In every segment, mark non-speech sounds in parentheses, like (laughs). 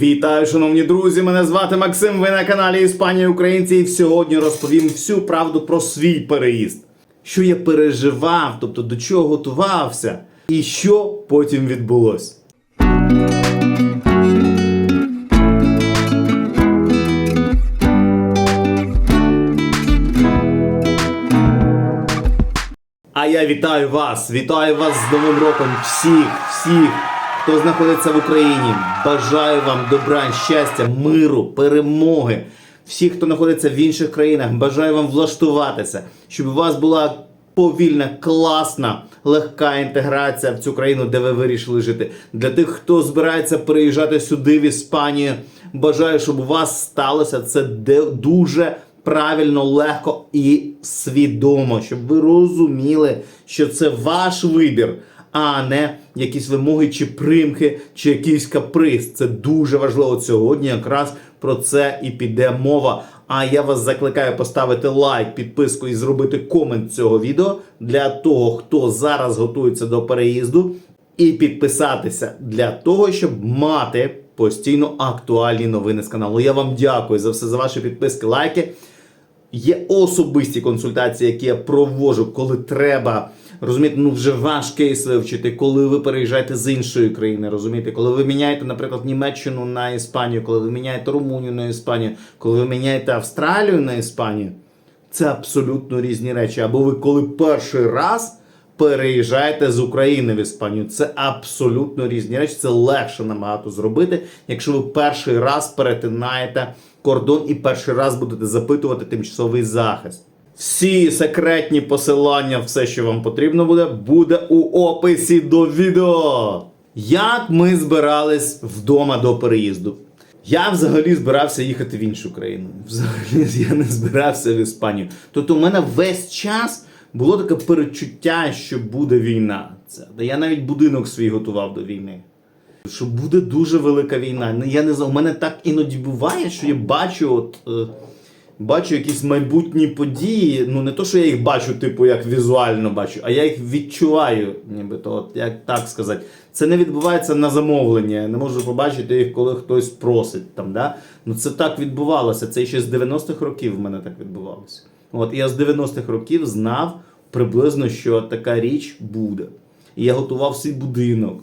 Вітаю, шановні друзі! Мене звати Максим. Ви на каналі Іспанія Українці. І сьогодні розповім всю правду про свій переїзд. Що я переживав, тобто до чого готувався, і що потім відбулось. А я вітаю вас! Вітаю вас з Новим роком! Всіх, всіх, хто знаходиться в Україні. Бажаю вам добра, щастя, миру, перемоги. Всіх, хто знаходиться в інших країнах, бажаю вам влаштуватися, щоб у вас була повільна, класна, легка інтеграція в цю країну, де ви вирішили жити. Для тих, хто збирається переїжджати сюди, в Іспанію, бажаю, щоб у вас сталося це дуже правильно, легко і свідомо, щоб ви розуміли, що це ваш вибір, а не якісь вимоги чи примхи, чи якийсь каприз. Це дуже важливо сьогодні. Якраз про це і піде мова. А я вас закликаю поставити лайк, підписку і зробити комент цього відео для того, хто зараз готується до переїзду, і підписатися для того, щоб мати постійно актуальні новини з каналу. Я вам дякую за все за ваші підписки, лайки. Є особисті консультації, які я проводжу, коли треба розумієте, ну вже ваш кейс вивчити, коли ви переїжджаєте з іншої країни, розумієте, коли ви міняєте, наприклад, Німеччину на Іспанію, коли ви міняєте Румунію на Іспанію, коли ви міняєте Австралію на Іспанію, це абсолютно різні речі. Або ви коли перший раз переїжджаєте з України в Іспанію, це абсолютно різні речі. Це легше набагато зробити, якщо ви перший раз перетинаєте кордон і перший раз будете запитувати тимчасовий захист. Всі секретні посилання, все, що вам потрібно буде, буде у описі до відео. Як ми збирались вдома до переїзду? Я взагалі збирався їхати в іншу країну. Взагалі (laughs) я не збирався в Іспанію. Тобто, у мене весь час було таке перечуття, що буде війна. Це я навіть будинок свій готував до війни. Що буде дуже велика війна. Ну, Я не знаю, у мене так іноді буває, що я бачу, от, е, бачу якісь майбутні події. Ну не то, що я їх бачу, типу, як візуально бачу, а я їх відчуваю, нібито, от, як так сказати. Це не відбувається на замовлення. Я не можу побачити їх, коли хтось просить. Там, да? Ну це так відбувалося. Це ще з 90-х років в мене так відбувалося. От я з 90-х років знав приблизно, що така річ буде. І я готував свій будинок.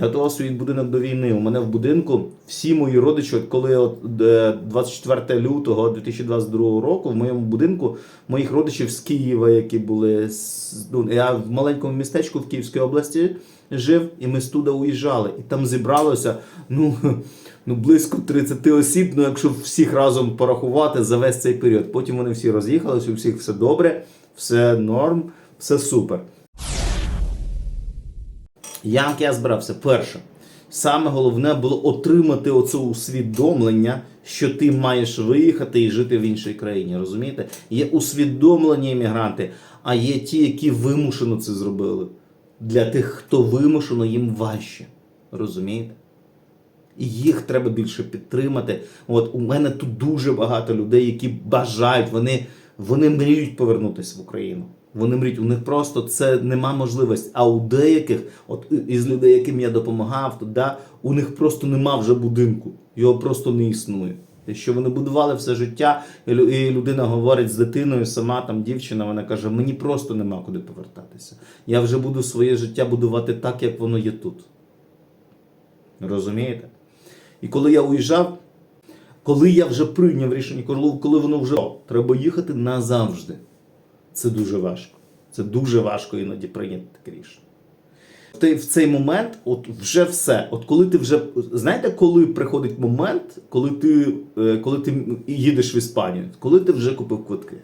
Я готував свій будинок до війни. У мене в будинку всі мої родичі, от коли от е, 24 лютого 2022 року в моєму будинку моїх родичів з Києва, які були ну, я в маленькому містечку в Київській області жив, і ми з туди уїжджали. І там зібралося ну, (laughs) ну близько 30 осіб. Ну, якщо всіх разом порахувати за весь цей період. Потім вони всі роз'їхалися, у всіх все добре, все норм, все супер. Як я збирався? Перше, саме головне було отримати оце усвідомлення, що ти маєш виїхати і жити в іншій країні. Розумієте? Є усвідомлені іммігранти, а є ті, які вимушено це зробили. Для тих, хто вимушено, їм важче. Розумієте? І їх треба більше підтримати. От у мене тут дуже багато людей, які бажають, вони, вони мріють повернутися в Україну. Вони мріють, у них просто це нема можливості. А у деяких, от із людей, яким я допомагав, то да, у них просто нема вже будинку. Його просто не існує. Те, Що вони будували все життя, і людина говорить з дитиною, сама там дівчина, вона каже: мені просто нема куди повертатися. Я вже буду своє життя будувати так, як воно є тут. Розумієте? І коли я уїжджав, коли я вже прийняв рішення, коли, воно вже треба їхати назавжди. Це дуже важко. Це дуже важко іноді прийняти таке рішення. Ти в цей момент, от вже все. От коли ти вже знаєте, коли приходить момент, коли ти, е, коли ти їдеш в Іспанію, коли ти вже купив квитки.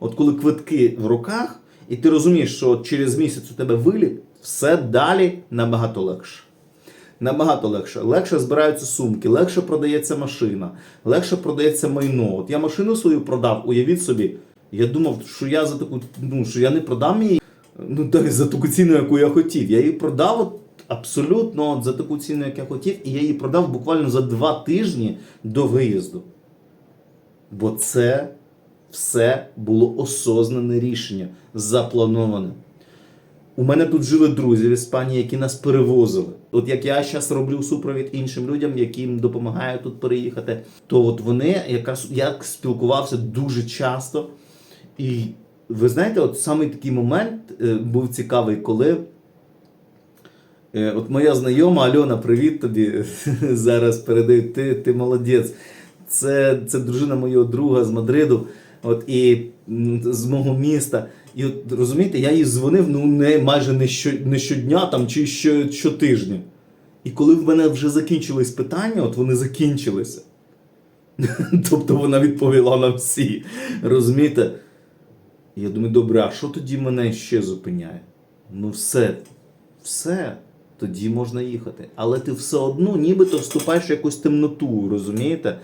От коли квитки в руках, і ти розумієш, що через місяць у тебе виліт, все далі набагато легше. Набагато легше. Легше збираються сумки, легше продається машина, легше продається майно. От я машину свою продав, уявіть собі. Я думав, що я за таку, ну що я не продам її ну, так, за таку ціну, яку я хотів. Я її продав от, абсолютно от, за таку ціну, як я хотів, і я її продав буквально за два тижні до виїзду. Бо це все було осознане рішення, заплановане. У мене тут жили друзі в Іспанії, які нас перевозили. От як я зараз роблю супровід іншим людям, яким допомагаю тут переїхати, то от вони якраз я спілкувався дуже часто. І ви знаєте, от саме такий момент е, був цікавий, коли. Е, От моя знайома Альона, привіт тобі. (laughs) Зараз передаю. Ти, ти молодець. Це, це дружина мого друга з Мадриду, от і з мого міста. І от розумієте, я їй дзвонив ну не майже не, що, не щодня там чи що, щотижня. І коли в мене вже закінчились питання, от вони закінчилися. (laughs) Тобто вона відповіла на всі. Розумієте? Я думаю, добре, а що тоді мене ще зупиняє? Ну все, все, тоді можна їхати. Але ти все одно нібито вступаєш в якусь темноту, розумієте?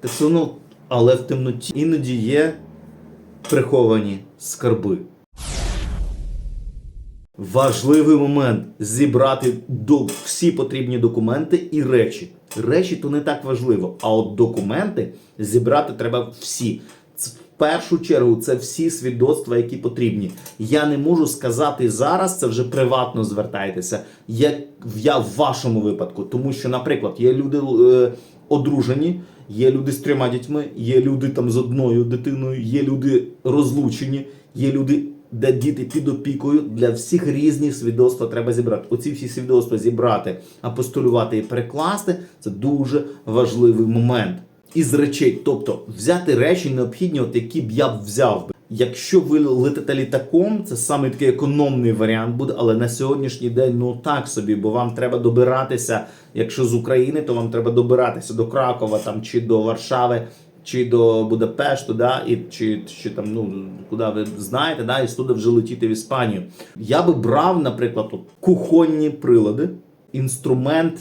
Ти все одно, але в темноті іноді є приховані скарби. Важливий момент зібрати до всі потрібні документи і речі. Речі то не так важливо, а от документи зібрати треба всі. Першу чергу це всі свідоцтва, які потрібні. Я не можу сказати зараз, це вже приватно звертайтеся. Як я в вашому випадку, тому що, наприклад, є люди е, одружені, є люди з трьома дітьми, є люди там з одною дитиною, є люди розлучені, є люди де діти під опікою, для всіх різні свідоцтва треба зібрати. Оці всі свідоцтва зібрати, апостолювати і перекласти це дуже важливий момент. Із речей, тобто взяти речі необхідні, от які б я б взяв би. Якщо ви летите літаком, це саме такий економний варіант буде, але на сьогоднішній день ну так собі, бо вам треба добиратися. Якщо з України, то вам треба добиратися до Кракова там чи до Варшави чи до Будапешту, да, і чи, чи там, ну куди ви знаєте, да, і туди вже летіти в Іспанію. Я би брав, наприклад, от, кухонні прилади, інструмент.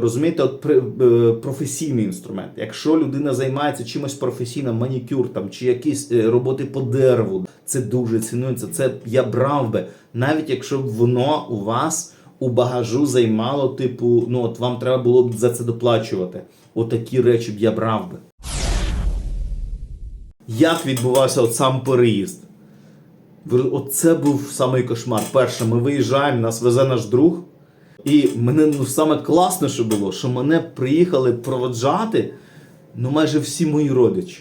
Розумієте, от е, професійний інструмент. Якщо людина займається чимось професійним, манікюр там чи якісь е, роботи по дереву, це дуже цінується. Це я брав би, навіть якщо б воно у вас у багажу займало, типу, ну от вам треба було б за це доплачувати. Отакі речі б я брав би. Як відбувався от сам переїзд? Оце був самий кошмар. Перше, ми виїжджаємо, нас везе наш друг. І мене ну, саме класне, що було, що мене приїхали проводжати ну, майже всі мої родичі.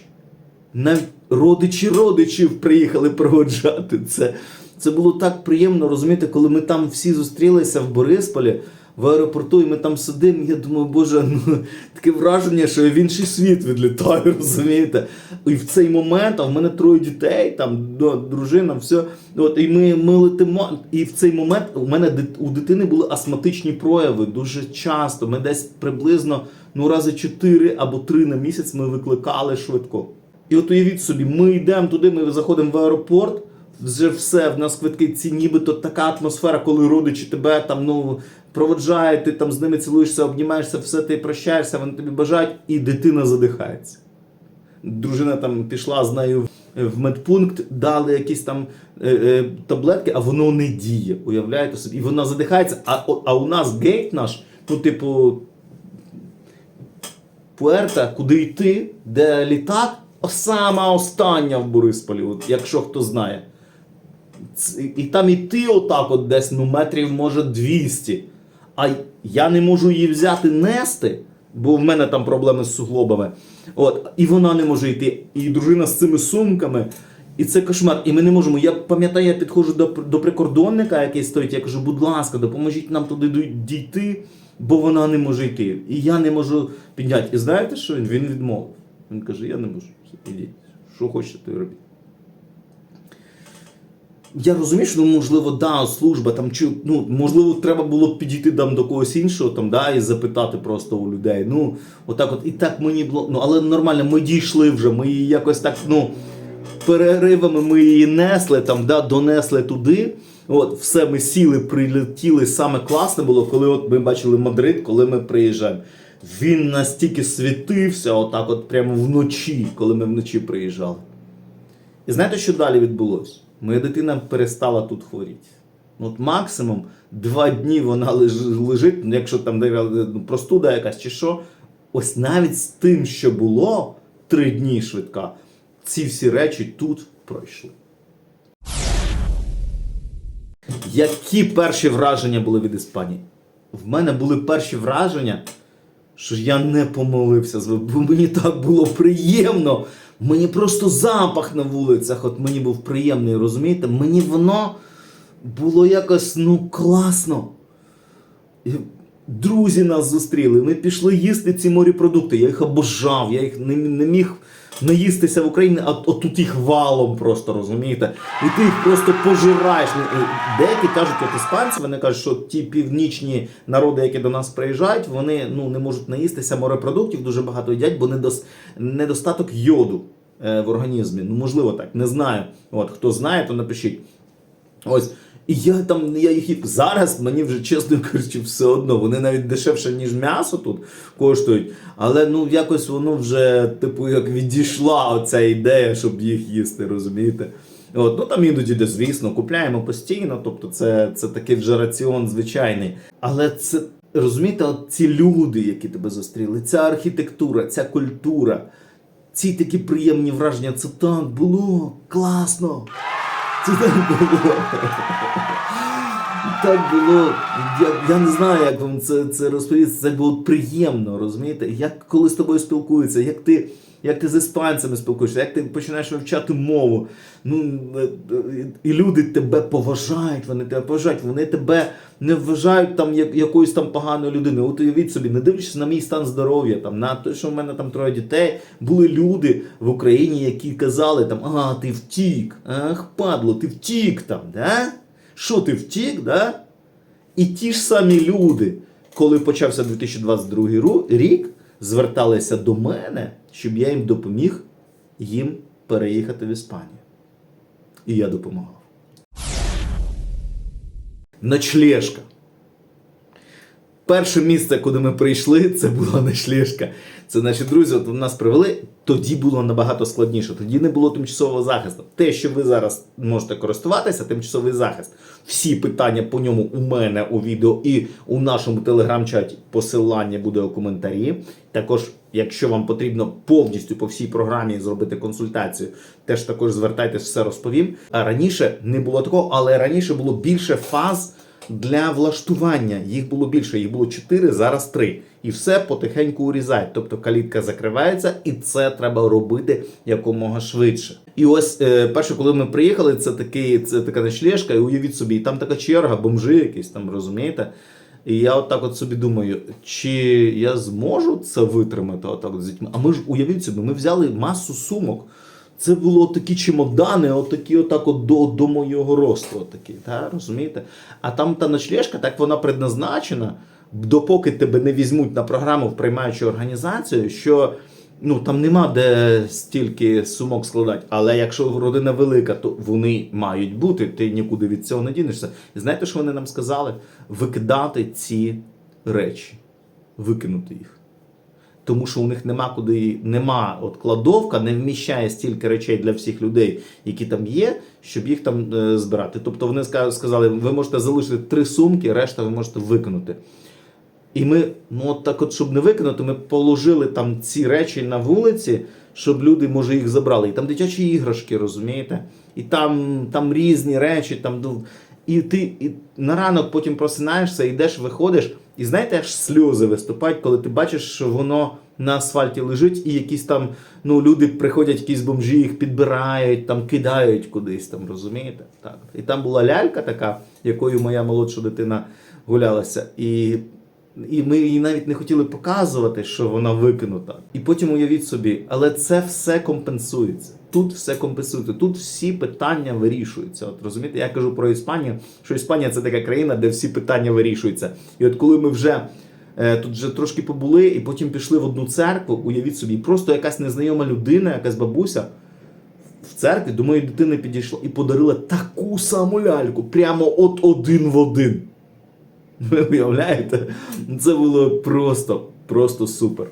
Навіть родичі родичів приїхали проводжати. Це, це було так приємно розуміти, коли ми там всі зустрілися в Борисполі в аеропорту, і ми там сидимо. Я думаю, боже, ну (laughs) таке враження, що я в інший світ відлітаю, (laughs) розумієте? І в цей момент, а в мене троє дітей, там дружина, все. От, і ми, ми летимо. І в цей момент у мене у дитини були астматичні прояви дуже часто. Ми десь приблизно ну, рази 4 або 3 на місяць ми викликали швидко. І от уявіть собі, ми йдемо туди, ми заходимо в аеропорт. Вже все, в нас квитки ці нібито така атмосфера, коли родичі тебе там ну проводжають, ти там з ними цілуєшся, обнімаєшся, все ти прощаєшся, вони тобі бажають, і дитина задихається. Дружина там пішла з нею в медпункт, дали якісь там е, е, таблетки, а воно не діє. Уявляєте собі? І вона задихається. А, а у нас гейт наш, ну, типу, Пуерта, куди йти, де літак, сама остання в Борисполі, от, якщо хто знає. І там іти отак, от десь ну, метрів, може, 200. А я не можу її взяти нести, бо в мене там проблеми з суглобами. От, і вона не може йти. І дружина з цими сумками. І це кошмар. І ми не можемо. Я пам'ятаю, я підходжу до, до прикордонника, який стоїть. Я кажу, будь ласка, допоможіть нам туди дійти, бо вона не може йти. І я не можу підняти. І знаєте, що він? Він відмовив. Він каже, я не можу. Ідіть. Що хочете, робіть. Я розумію, що ну, можливо, да, служба там чи ну можливо, треба було підійти там до когось іншого там, да, і запитати просто у людей. Ну, отак, от і так мені було. Ну, але нормально, ми дійшли вже. Ми її якось так, ну, переривами ми її несли там, да, донесли туди. От, все, ми сіли, прилетіли. Саме класне було, коли от ми бачили Мадрид, коли ми приїжджаємо. Він настільки світився, отак, от прямо вночі, коли ми вночі приїжджали. І знаєте, що далі відбулося? Моя дитина перестала тут хворіти. Ну, От максимум два дні вона лежить, ну, якщо там ну, простуда якась чи що. Ось навіть з тим, що було три дні швидка, ці всі речі тут пройшли. Які перші враження були від Іспанії? В мене були перші враження, що я не помолився, бо мені так було приємно. Мені просто запах на вулицях, от мені був приємний, розумієте? Мені воно було якось ну класно. Друзі нас зустріли. Ми пішли їсти ці морепродукти. Я їх обожав, я їх не, не міг наїстися в Україні, а от тут їх валом просто розумієте. І ти їх просто пожираєш. Ну, Деякі кажуть, от іспанці, вони кажуть, що ті північні народи, які до нас приїжджають, вони ну, не можуть наїстися морепродуктів, дуже багато їдять, бо недос, недостаток йоду е, в організмі. Ну, можливо, так, не знаю. От, хто знає, то напишіть. Ось. І я там я їх зараз мені вже чесно кажучи, все одно. Вони навіть дешевше, ніж м'ясо тут коштують. Але ну якось воно вже, типу, як відійшла оця ідея, щоб їх їсти, розумієте? От, ну там іноді, де, звісно, купляємо постійно, тобто це, це такий вже раціон звичайний. Але це розумієте, от ці люди, які тебе зустріли, ця архітектура, ця культура, ці такі приємні враження, це так було класно. Це так було. Так було. Я, я не знаю, як вам це, це розповісти. Це було приємно, розумієте? Як коли з тобою спілкуються, як ти, як ти з іспанцями спілкуєшся, як ти починаєш вивчати мову. Ну, е, е, і люди тебе поважають, вони тебе поважають, вони тебе не вважають там як, якоюсь там поганою людиною. От уявіть собі, не дивлячись на мій стан здоров'я, там на те, що в мене там троє дітей, були люди в Україні, які казали там, а, ти втік, ах, падло, ти втік там, да? Що ти втік, да? І ті ж самі люди, коли почався 2022 рік, зверталися до мене, щоб я їм допоміг їм переїхати в Іспанію. І я допомагав. Ночлежка. Перше місце, куди ми прийшли, це була ночлежка. Це наші друзі от нас привели. Тоді було набагато складніше. Тоді не було тимчасового захисту. Те, що ви зараз можете користуватися, тимчасовий захист. Всі питання по ньому у мене у відео і у нашому телеграм-чаті. Посилання буде у коментарі. Також, якщо вам потрібно повністю по всій програмі зробити консультацію, теж також звертайтесь, все розповім. А раніше не було такого, але раніше було більше фаз для влаштування. Їх було більше, їх було 4, зараз 3. І все потихеньку урізають. Тобто калітка закривається, і це треба робити якомога швидше. І ось е, перше, коли ми приїхали, це такий, це така ночлежка, і уявіть собі, і там така черга, бомжи якісь там, розумієте? І я от от собі думаю, чи я зможу це витримати отак от з дітьми? А ми ж уявіть собі, ми взяли масу сумок. Це було такі чемодани, отакі отак от до, до моєго росту. Отакі, та, розумієте? А там та ночлежка, так вона предназначена, допоки тебе не візьмуть на програму в приймаючу організацію, що ну, там нема де стільки сумок складати. Але якщо родина велика, то вони мають бути, ти нікуди від цього не дінешся. І знаєте, що вони нам сказали? Викидати ці речі, викинути їх тому що у них нема куди нема от кладовка, не вміщає стільки речей для всіх людей, які там є, щоб їх там е, збирати. Тобто вони сказали, ви можете залишити три сумки, решта ви можете викинути. І ми, ну от так, от, щоб не викинути, ми положили там ці речі на вулиці, щоб люди, може, їх забрали. І там дитячі іграшки, розумієте? І там, там різні речі, там ну, і ти і на ранок потім просинаєшся, йдеш, виходиш, і знаєте, аж сльози виступають, коли ти бачиш, що воно на асфальті лежить, і якісь там ну, люди приходять, якісь бомжі, їх підбирають, там кидають кудись, там, розумієте? Так. І там була лялька така, якою моя молодша дитина гулялася. І і ми їй навіть не хотіли показувати, що вона викинута. І потім уявіть собі, але це все компенсується. Тут все компенсується. Тут всі питання вирішуються. От розумієте, я кажу про Іспанію, що Іспанія це така країна, де всі питання вирішуються. І от коли ми вже е, тут вже трошки побули, і потім пішли в одну церкву, уявіть собі, просто якась незнайома людина, якась бабуся. В церкві до моєї дитини підійшла і подарила таку саму ляльку, прямо от один в один. Ви уявляєте? Це було просто, просто супер.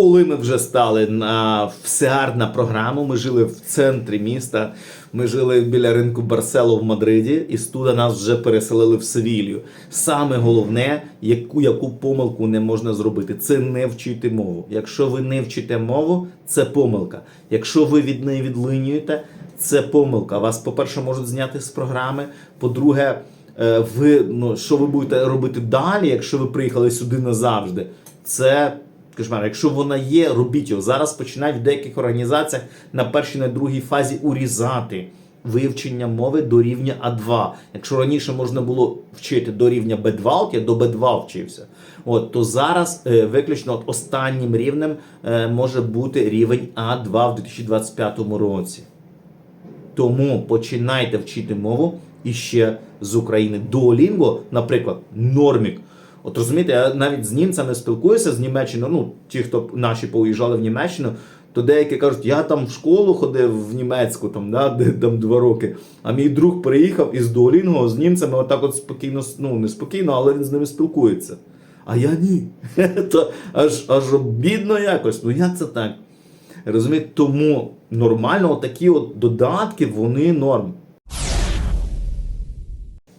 Коли ми вже стали на ВСЕАР на програму, ми жили в центрі міста, ми жили біля ринку Барсело в Мадриді, і студа нас вже переселили в Севілью. Саме головне, яку яку помилку не можна зробити, це не вчити мову. Якщо ви не вчите мову, це помилка. Якщо ви від неї відлинюєте, Це помилка. Вас, по-перше, можуть зняти з програми. По-друге, е, ви ну що ви будете робити далі, якщо ви приїхали сюди назавжди? Це кошмар. Якщо вона є, робіть його. Зараз починають в деяких організаціях на першій, на другій фазі урізати вивчення мови до рівня А2. Якщо раніше можна було вчити до рівня Б2, от я до Б2 вчився. От то зараз е, виключно от останнім рівнем е, може бути рівень А2 в 2025 році. Тому починайте вчити мову іще з України. Duolingo, наприклад, нормік. От розумієте, я навіть з німцями спілкуюся з Німеччини. Ну, ті, хто наші поїжджали в Німеччину, то деякі кажуть, я там в школу ходив в німецьку, там, да, де там два роки. А мій друг приїхав із Duolingo з німцями, отак от спокійно, ну не спокійно, але він з ними спілкується. А я ні. (laughs) То аж аж обідно якось. Ну як це так? Розумієте, тому нормально такі от додатки, вони норм.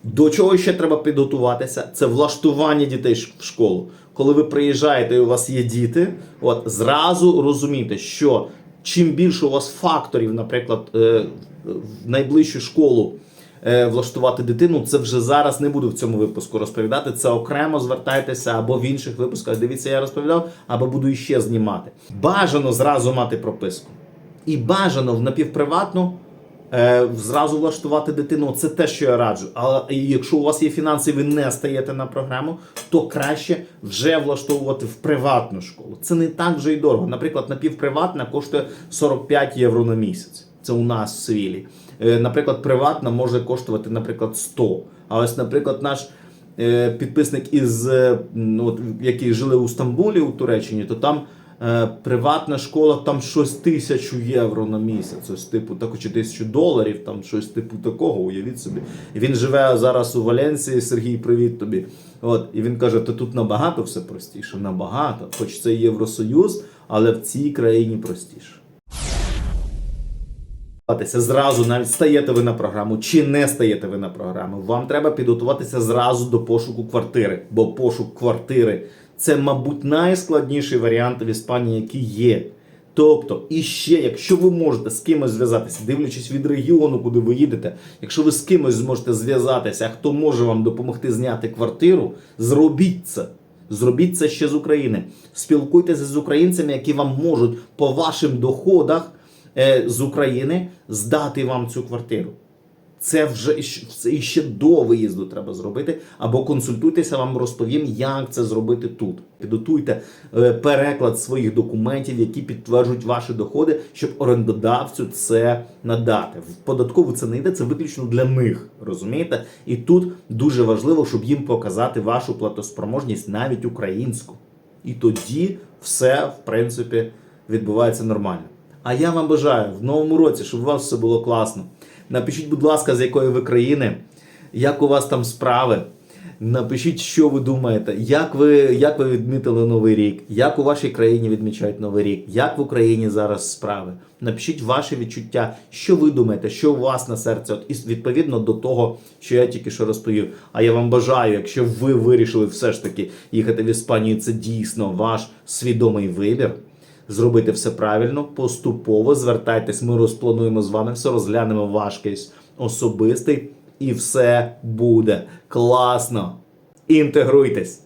До чого ще треба підготуватися? Це влаштування дітей в школу. Коли ви приїжджаєте і у вас є діти, от зразу розумійте, що чим більше у вас факторів, наприклад, е, в найближчу школу е, влаштувати дитину, це вже зараз не буду в цьому випуску розповідати. Це окремо звертайтеся або в інших випусках. Дивіться, я розповідав, або буду іще знімати. Бажано зразу мати прописку. І бажано в напівприватну зразу влаштувати дитину. Це те, що я раджу. Але якщо у вас є фінанси, ви не стаєте на програму, то краще вже влаштовувати в приватну школу. Це не так вже й дорого. Наприклад, напівприватна коштує 45 євро на місяць. Це у нас в Свілі. Е, наприклад, приватна може коштувати, наприклад, 100. А ось, наприклад, наш е, підписник із е, от, які жили у Стамбулі у Туреччині, то там е, приватна школа там щось тисячу євро на місяць. Ось типу так, чи тисячу доларів, там щось типу такого, уявіть собі. І він живе зараз у Валенції. Сергій, привіт тобі. От, і він каже: то тут набагато все простіше, набагато. Хоч це Євросоюз, але в цій країні простіше. Зразу навіть стаєте ви на програму чи не стаєте ви на програму. Вам треба підготуватися зразу до пошуку квартири, бо пошук квартири це, мабуть, найскладніший варіант в Іспанії, який є. Тобто, і ще, якщо ви можете з кимось зв'язатися, дивлячись від регіону, куди ви їдете, якщо ви з кимось зможете зв'язатися, хто може вам допомогти зняти квартиру, зробіть це. Зробіть це ще з України. Спілкуйтеся з українцями, які вам можуть по вашим доходах е, з України здати вам цю квартиру. Це вже це іще до виїзду треба зробити. Або консультуйтеся, вам розповім, як це зробити тут. Підготуйте е, переклад своїх документів, які підтверджують ваші доходи, щоб орендодавцю це надати. В податкову це не йде, це виключно для них. Розумієте? І тут дуже важливо, щоб їм показати вашу платоспроможність навіть українську. І тоді все, в принципі, відбувається нормально. А я вам бажаю в новому році, щоб у вас все було класно. Напишіть, будь ласка, з якої ви країни, як у вас там справи. Напишіть, що ви думаєте, як ви, як ви відмітили Новий рік, як у вашій країні відмічають Новий рік, як в Україні зараз справи. Напишіть ваші відчуття, що ви думаєте, що у вас на серці, от і відповідно до того, що я тільки що розповів. А я вам бажаю, якщо ви вирішили все ж таки їхати в Іспанію, це дійсно ваш свідомий вибір. Зробити все правильно, поступово звертайтесь, ми розплануємо з вами все, розглянемо ваш кейс особистий, і все буде класно. Інтегруйтесь!